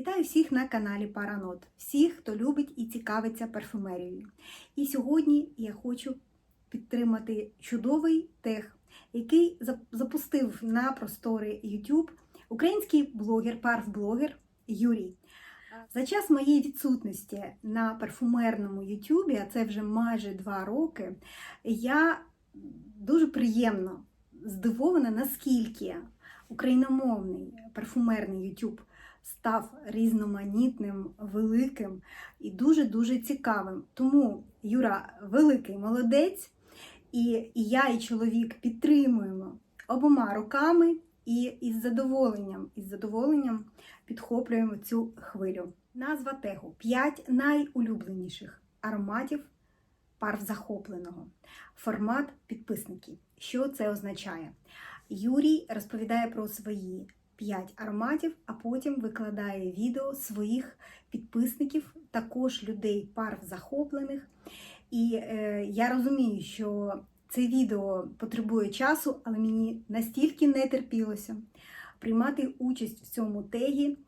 Вітаю всіх на каналі Паранот, всіх, хто любить і цікавиться парфумерією. І сьогодні я хочу підтримати чудовий тех, який запустив на простори YouTube український блогер, парфблогер Юрій. За час моєї відсутності на парфумерному Ютубі, а це вже майже два роки, я дуже приємно здивована, наскільки україномовний парфумерний YouTube став різноманітним, великим і дуже-дуже цікавим. Тому Юра великий молодець, і, і я, і чоловік підтримуємо обома руками і із задоволенням, із задоволенням підхоплюємо цю хвилю. Назва тегу 5 найулюбленіших ароматів парф захопленого. Формат підписники. Що це означає? Юрій розповідає про свої 5 ароматів, а потім викладає відео своїх підписників, також людей парф захоплених. І е, я розумію, що це відео потребує часу, але мені настільки не терпілося приймати участь в цьому тегі.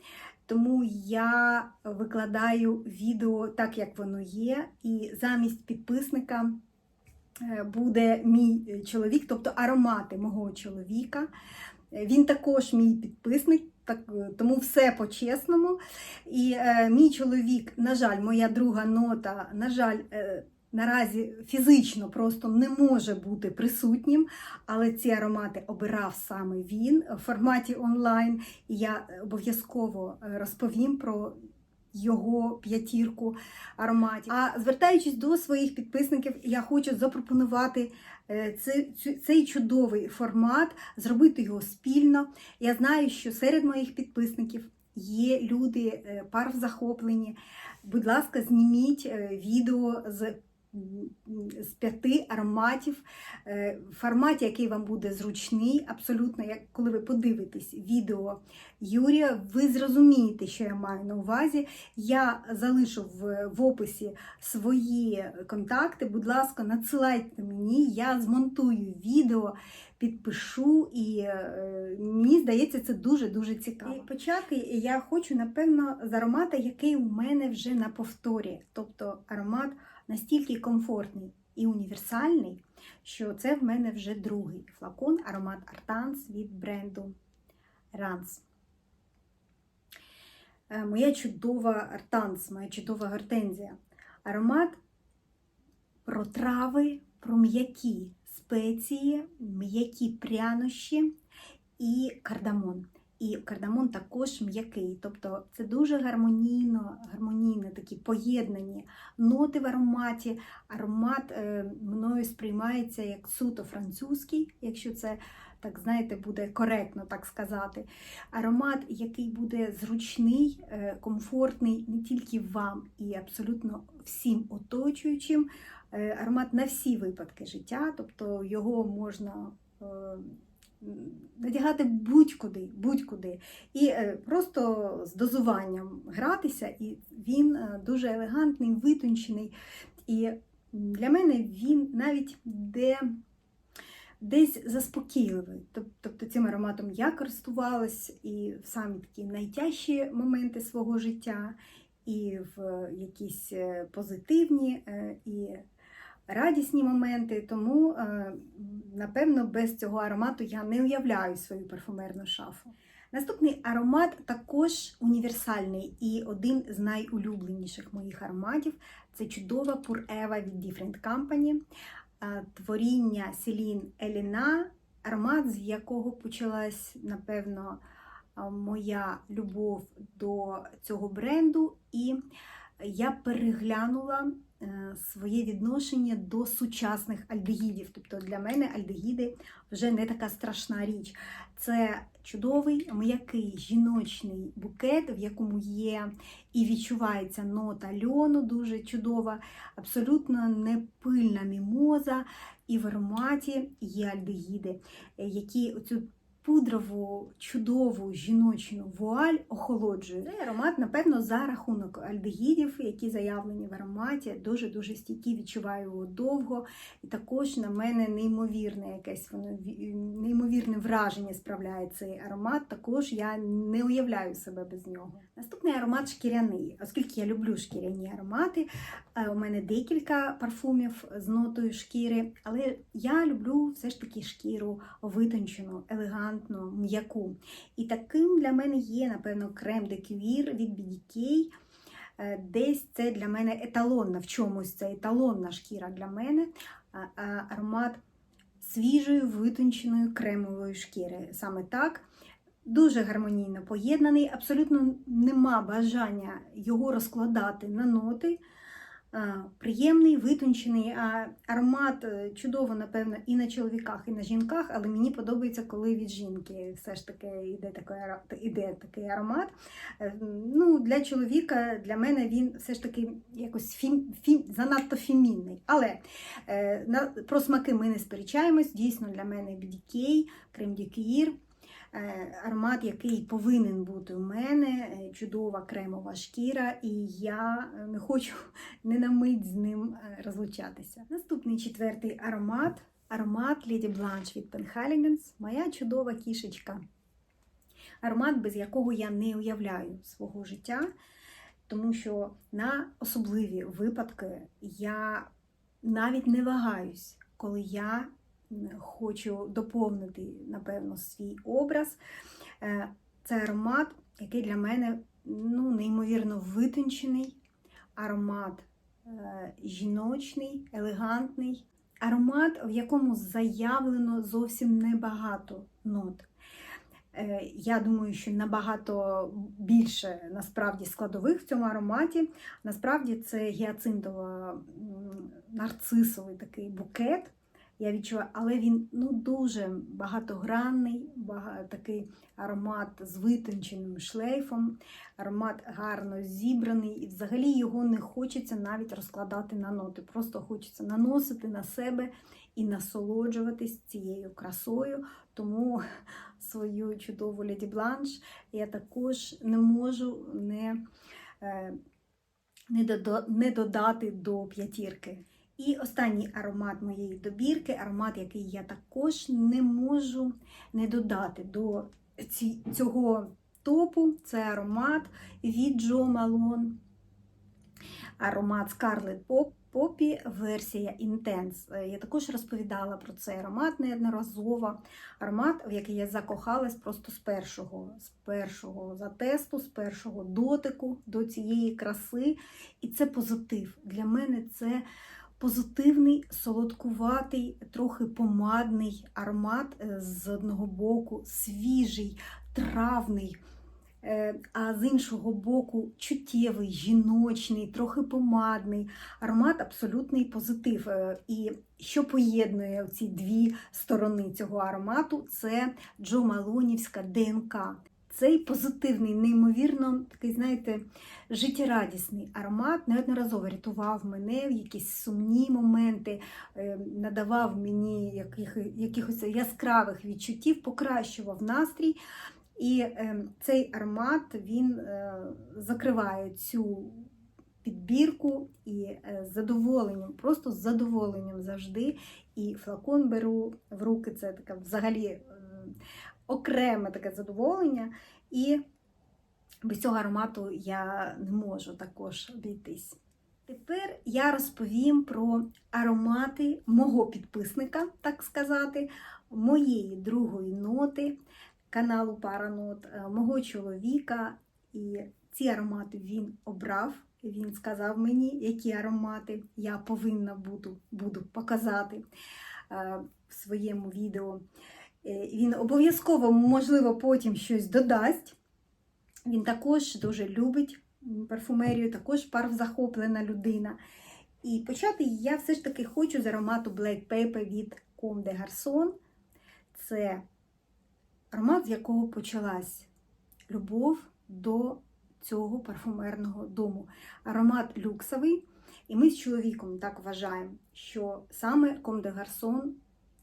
Тому я викладаю відео так, як воно є, і замість підписника е, буде мій чоловік, тобто аромати мого чоловіка. Він також мій підписник, так, е, тому все по-чесному. І е, мій чоловік, на жаль, моя друга нота, на жаль, е, наразі фізично просто не може бути присутнім, але ці аромати обирав саме він в форматі онлайн. І я обов'язково е, розповім про його п'ятірку ароматів. А звертаючись до своїх підписників, я хочу запропонувати е, цей чудовий формат, зробити його спільно. Я знаю, що серед моїх підписників є люди пар в захоплені. Будь ласка, зніміть е, відео з. З п'яти ароматів е, в форматі, який вам буде зручний, абсолютно, як коли ви подивитесь відео Юрія, ви зрозумієте, що я маю на увазі. Я залишу в, в описі свої контакти. Будь ласка, надсилайте мені, я змонтую відео, підпишу, і е, мені здається, це дуже-дуже цікаво. І почати я хочу, напевно, з аромата, який у мене вже на повторі. Тобто аромат настільки комфортний і універсальний, що це в мене вже другий флакон аромат Артанс від бренду Rans. Е, Моя чудова Артанс, моя чудова гортензія. Аромат про трави, про м'які спеції, м'які прянощі і кардамон. І кардамон також м'який, тобто це дуже гармонійно, гармонійно такі поєднані ноти в ароматі. Аромат е, мною сприймається як суто французький, якщо це так знаєте, буде коректно так сказати. Аромат, який буде зручний, е, комфортний не тільки вам і абсолютно всім оточуючим. Е, Аромат на всі випадки життя, тобто його можна. Надягати будь-куди, будь-куди. І е, просто з дозуванням гратися, і він е, дуже елегантний, витончений. І для мене він навіть де, десь заспокійливий. Тобто цим ароматом я користувалась і в самі такі найтяжчі моменти свого життя, і в якісь е, позитивні і радісні моменти. Тому, е, напевно, без цього аромату я не уявляю свою парфумерну шафу. Наступний аромат також універсальний і один з найулюбленіших моїх ароматів це чудова пурева від Different Company, е, творіння Селін Еліна, аромат, з якого почалась, напевно, е, моя любов до цього бренду, і я переглянула своє відношення до сучасних альдегідів. Тобто для мене альдегіди вже не така страшна річ. Це чудовий, м'який жіночний букет, в якому є і відчувається нота льону, дуже чудова, абсолютно не пильна мімоза, і в ароматі є альдегіди, е, які цю пудрову, чудову жіночну вуаль охолоджує. Цей аромат, напевно, за рахунок альдегідів, які заявлені в ароматі, дуже-дуже стійкі, відчуваю його довго. І також на мене неймовірне якесь воно ві- неймовірне враження справляє цей аромат. Також я не уявляю себе без нього. Наступний аромат шкіряний, оскільки я люблю шкіряні аромати. е, У мене декілька парфумів з нотою шкіри, але я люблю все ж таки шкіру витончену, елегантну, м'яку. І таким для мене є, напевно, крем де кюір від BDK. Е, Десь це для мене еталонна, в чомусь це еталонна шкіра для мене. Аромат свіжої, витонченої кремової шкіри. Саме так. Дуже гармонійно поєднаний, абсолютно нема бажання його розкладати на ноти. Приємний, витончений аромат е, чудово, напевно, і на чоловіках, і на жінках, але мені подобається, коли від жінки все ж таки йде такий, іде такий аромат. Е, Ну, для чоловіка, для мене він все ж таки якось фім, фім, занадто фемінний. Але е, про смаки ми не сперечаємось. Дійсно, для мене BDK, крем дюкір. Е, Аромат, який повинен бути у мене, е, чудова кремова шкіра, і я е, не хочу не на мить з ним розлучатися. Наступний четвертий аромат аромат Lady Blanche від Penhaligon's, моя чудова кішечка. Аромат, без якого я не уявляю свого життя, тому що на особливі випадки я навіть не вагаюсь, коли я хочу доповнити, напевно, свій образ. Е, Це аромат, який для мене ну, неймовірно витончений, аромат е, жіночний, елегантний, аромат, в якому заявлено зовсім небагато нот. Е, Я думаю, що набагато більше насправді складових в цьому ароматі. Насправді це гіацинтово-нарцисовий такий букет. Я відчуваю, але він ну, дуже багатогранний, бага, такий аромат з витонченим шлейфом, аромат гарно зібраний, і взагалі його не хочеться навіть розкладати на ноти. Просто хочеться наносити на себе і насолоджуватись цією красою. Тому свою чудову Леді Бланш я також не можу не, е, не додати до п'ятірки. І останній аромат моєї добірки, аромат, який я також не можу не додати до цього топу, це аромат від Джо Малон. Аромат Scarlet Pop Poppy версія Intense. Е, Я також розповідала про цей аромат неодноразово. Аромат, в який я закохалась просто з першого, з першого затесту, з першого дотику до цієї краси. І це позитив. Для мене це позитивний, солодкуватий, трохи помадний аромат е, з одного боку, свіжий, травний. е, А з іншого боку, чуттєвий, жіночний, трохи помадний. Аромат абсолютний позитив. Е, І що поєднує ці дві сторони цього аромату, це Джо Малонівська ДНК. Цей позитивний, неймовірно, такий, знаєте, життєрадісний аромат неодноразово рятував мене в якісь сумні моменти, е, надавав мені яких, якихось яскравих відчуттів, покращував настрій. І е, цей аромат він е, закриває цю підбірку і з задоволенням, просто з задоволенням завжди. І флакон беру в руки, це таке взагалі окреме таке задоволення. І без цього аромату я не можу також обійтись. Тепер я розповім про аромати мого підписника, так сказати, моєї другої ноти каналу Паранот, е, мого чоловіка. І ці аромати він обрав. Він сказав мені, які аромати я повинна буду, буду показати е, в своєму відео. Е, Він обов'язково, можливо, потім щось додасть. Він також дуже любить парфумерію, також парфзахоплена людина. І почати я все ж таки хочу з аромату Black Pepper від Comme des Garçons. Це аромат, з якого почалась любов до цього парфумерного дому. Аромат люксовий. І ми з чоловіком так вважаємо, що саме Comme des Garçons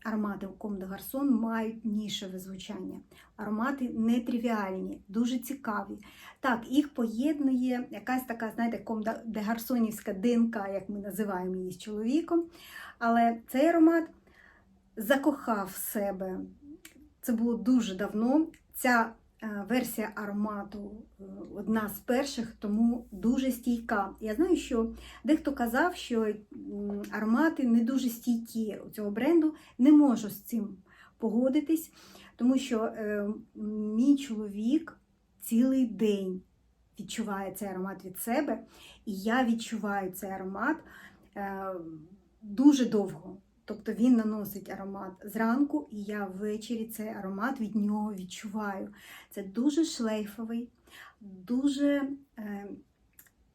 аромати у Ком де Гарсон мають нішеве звучання. Аромати нетривіальні, дуже цікаві. Так, їх поєднує якась така, знаєте, Ком де Гарсонівська динка, як ми називаємо її з чоловіком. Але цей аромат закохав в себе. Це було дуже давно. Ця версія аромату е, одна з перших, тому дуже стійка. Я знаю, що дехто казав, що аромати не дуже стійкі у цього бренду. Не можу з цим погодитись, тому що е, мій чоловік цілий день відчуває цей аромат від себе, і я відчуваю цей аромат е, дуже довго. Тобто він наносить аромат зранку, і я ввечері цей аромат від нього відчуваю. Це дуже шлейфовий, дуже е,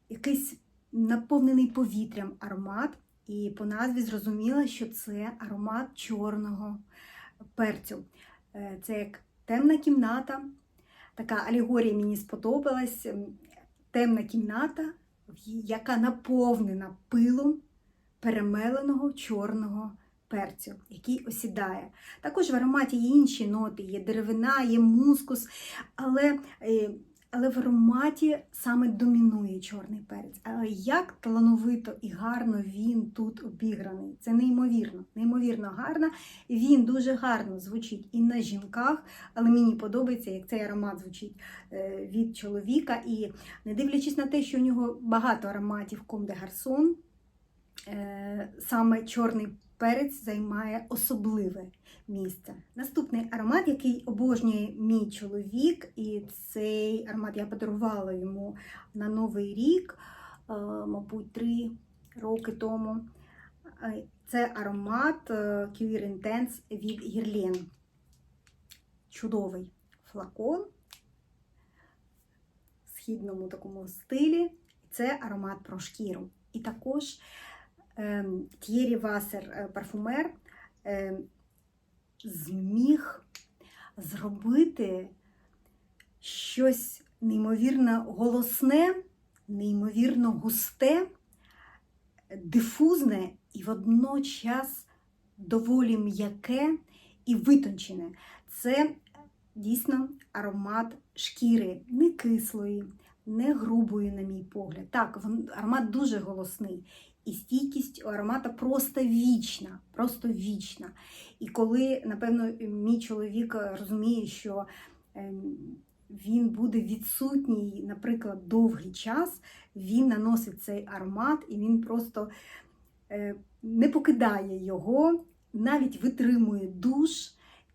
якийсь наповнений повітрям аромат. І по назві зрозуміла, що це аромат чорного перцю. Е, Це як темна кімната. Така алегорія мені сподобалась. Ем, Темна кімната, яка наповнена пилом перемеленого чорного перцю, який осідає. Також в ароматі є інші ноти, є деревина, є мускус, але, е, але в ароматі саме домінує чорний перець. Але як талановито і гарно він тут обіграний. Це неймовірно, неймовірно гарно. Він дуже гарно звучить і на жінках, але мені подобається, як цей аромат звучить е, від чоловіка. І не дивлячись на те, що у нього багато ароматів Comme de Garçon, е, саме чорний перець займає особливе місце. Наступний аромат, який обожнює мій чоловік, і цей аромат я подарувала йому на Новий рік, е, мабуть, три роки тому. Е, Це аромат е, Cuir Intense від Guerlain. Чудовий флакон в східному такому стилі. Це аромат про шкіру. І також Т'єрі Васер парфумер ем, зміг зробити щось неймовірно голосне, неймовірно густе, дифузне і водночас доволі м'яке і витончене. Це дійсно аромат шкіри, не кислої, не грубої, на мій погляд. Так, аромат дуже голосний. І стійкість у аромата просто вічна, просто вічна. І коли, напевно, мій чоловік розуміє, що ем, він буде відсутній, наприклад, довгий час, він наносить цей аромат і він просто е, не покидає його, навіть витримує душ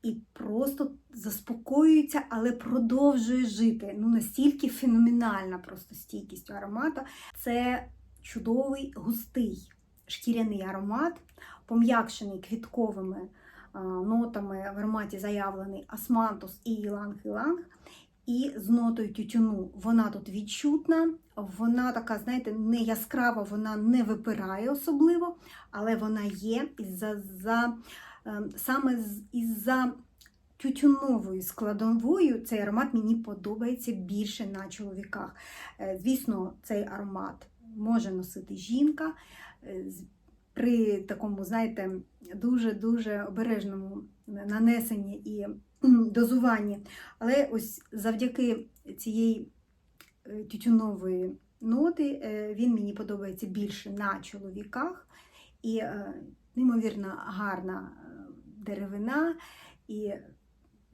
і просто заспокоюється, але продовжує жити. Ну, настільки феноменальна просто стійкість аромата. Це чудовий густий шкіряний аромат, пом'якшений квітковими нотами в ароматі заявлений Асмантус і Іланг-Іланг. І з нотою тютюну вона тут відчутна, вона така, знаєте, не яскрава, вона не випирає особливо, але вона є із-за за, ем, саме із-за тютюновою складовою цей аромат мені подобається більше на чоловіках. Е, Звісно, цей аромат може носити жінка е, при такому, знаєте, дуже-дуже обережному нанесенні і дозуванні. Але ось завдяки цієї е, тютюнової ноти е, він мені подобається більше на чоловіках. І неймовірно гарна деревина і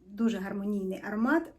дуже гармонійний аромат,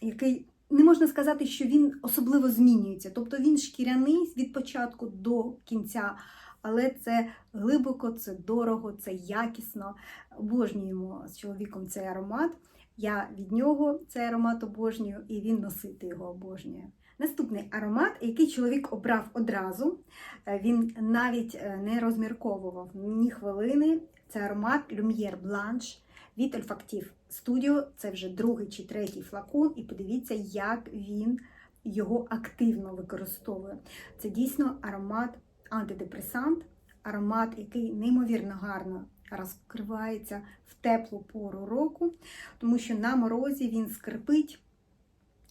який не можна сказати, що він особливо змінюється. Тобто він шкіряний від початку до кінця, але це глибоко, це дорого, це якісно. Обожнюємо з чоловіком цей аромат. Я від нього цей аромат обожнюю, і він носити його обожнює. Наступний аромат, який чоловік обрав одразу, е, він навіть е, не розмірковував ні хвилини. Це аромат Lumière Blanche від Olfactive Studio. Це вже другий чи третій флакон, і подивіться, як він його активно використовує. Це дійсно аромат антидепресант, аромат, який неймовірно гарно розкривається в теплу пору року, тому що на морозі він скрипить,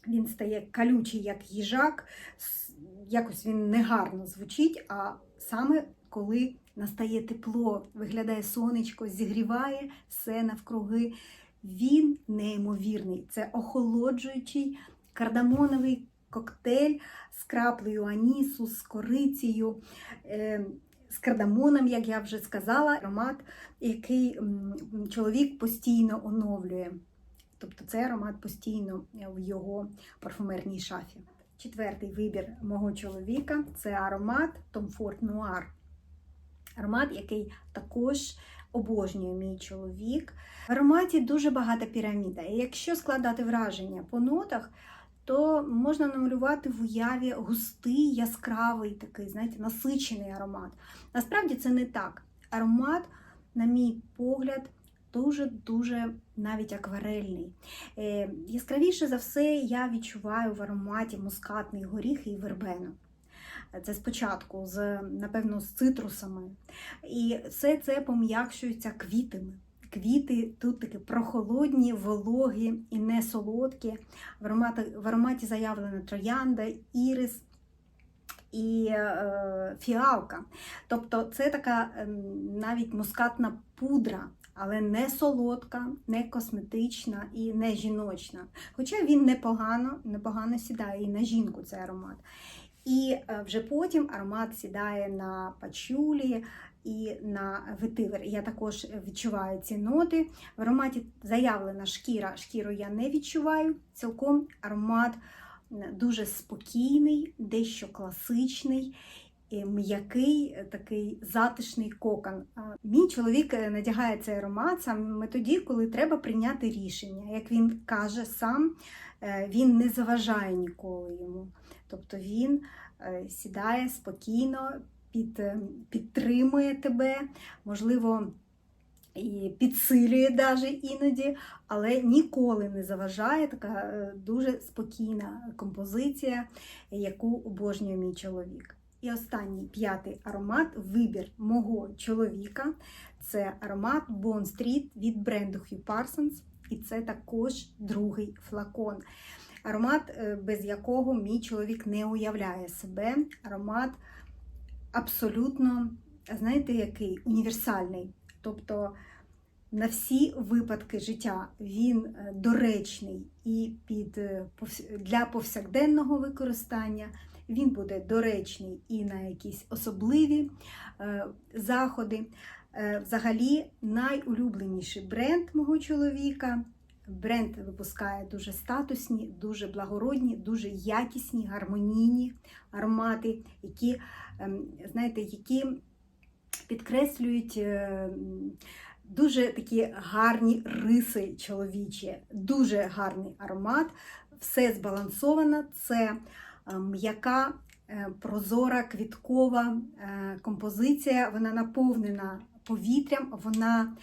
він стає колючий, як їжак, якось він негарно звучить, а саме коли настає тепло, виглядає сонечко, зігріває все навкруги. Він неймовірний. Це охолоджуючий кардамоновий коктейль з краплею анісу, з корицею, е, з кардамоном, як я вже сказала, аромат, який чоловік постійно оновлює. Тобто цей аромат постійно в його парфумерній шафі. Четвертий вибір мого чоловіка це аромат Tom Ford Noir. Аромат, який також обожнює мій чоловік. В ароматі дуже багата піраміда. І якщо складати враження по нотах, то можна намалювати в уяві густий, яскравий, такий, знаєте, насичений аромат. Насправді це не так. Аромат, на мій погляд, дуже-дуже навіть акварельний. Е, яскравіше за все я відчуваю в ароматі мускатний горіх і вербену. Це спочатку, з, напевно, з цитрусами. І все це пом'якшується квітами. Квіти тут такі прохолодні, вологі і не солодкі. В ароматі, в ароматі заявлена троянда, ірис і е, фіалка. Тобто це така е, навіть мускатна пудра, але не солодка, не косметична і не жіночна. Хоча він непогано, непогано сідає і на жінку цей аромат. І е, вже потім аромат сідає на пачулі і на ветивер. Я також відчуваю ці ноти. В ароматі заявлена шкіра, шкіру я не відчуваю. Цілком аромат дуже спокійний, дещо класичний. М'який такий затишний кокон. Мій чоловік е, надягає цей аромат саме тоді, коли треба прийняти рішення. Як він каже сам, е, він не заважає ніколи йому. Тобто він е, сідає спокійно, під, підтримує тебе, можливо, і підсилює даже іноді, але ніколи не заважає така е, дуже спокійна композиція, яку обожнює мій чоловік. І останній п'ятий аромат вибір мого чоловіка це аромат Bond Street від бренду Hugh Parsons. І це також другий флакон. Аромат, е, без якого мій чоловік не уявляє себе. Аромат абсолютно, знаєте, який універсальний. Тобто на всі випадки життя він е, доречний і під, е, для повсякденного використання. Він буде доречний і на якісь особливі е, заходи. Е, взагалі, найулюбленіший бренд мого чоловіка. Бренд випускає дуже статусні, дуже благородні, дуже якісні, гармонійні аромати, які, ем, знаєте, які підкреслюють е, дуже такі гарні риси чоловічі, дуже гарний аромат, все збалансовано. Це е, м'яка, е, прозора, квіткова композиція, вона наповнена повітрям, вона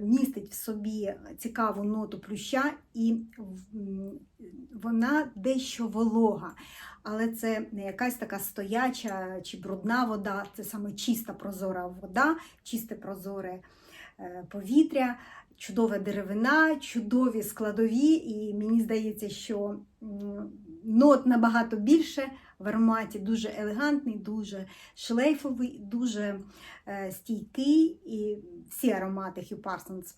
містить в собі цікаву ноту плюща і вона дещо волога. Але це не якась така стояча чи брудна вода, це саме чиста прозора вода, чисте прозоре е, повітря, чудова деревина, чудові складові, і мені здається, що нот набагато більше в ароматі дуже елегантний, дуже шлейфовий, дуже е, стійкий. І всі аромати Hugh Parsons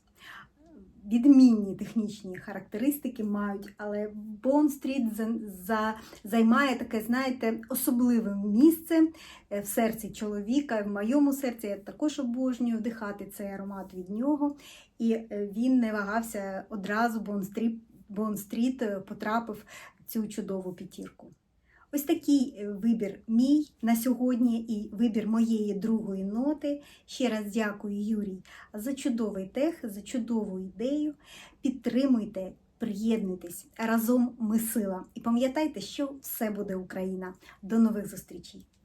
відмінні технічні характеристики мають, але Bond Street за, за, займає таке, знаєте, особливе місце е, в серці чоловіка. В моєму серці я також обожнюю вдихати цей аромат від нього. І е, він не вагався одразу Bond Street, Bond Street потрапив в цю чудову п'ятірку. Ось такий е, вибір мій на сьогодні і вибір моєї другої ноти. Ще раз дякую, Юрій, за чудовий тех, за чудову ідею. Підтримуйте, приєднуйтесь разом ми сила. І пам'ятайте, що все буде Україна. До нових зустрічей!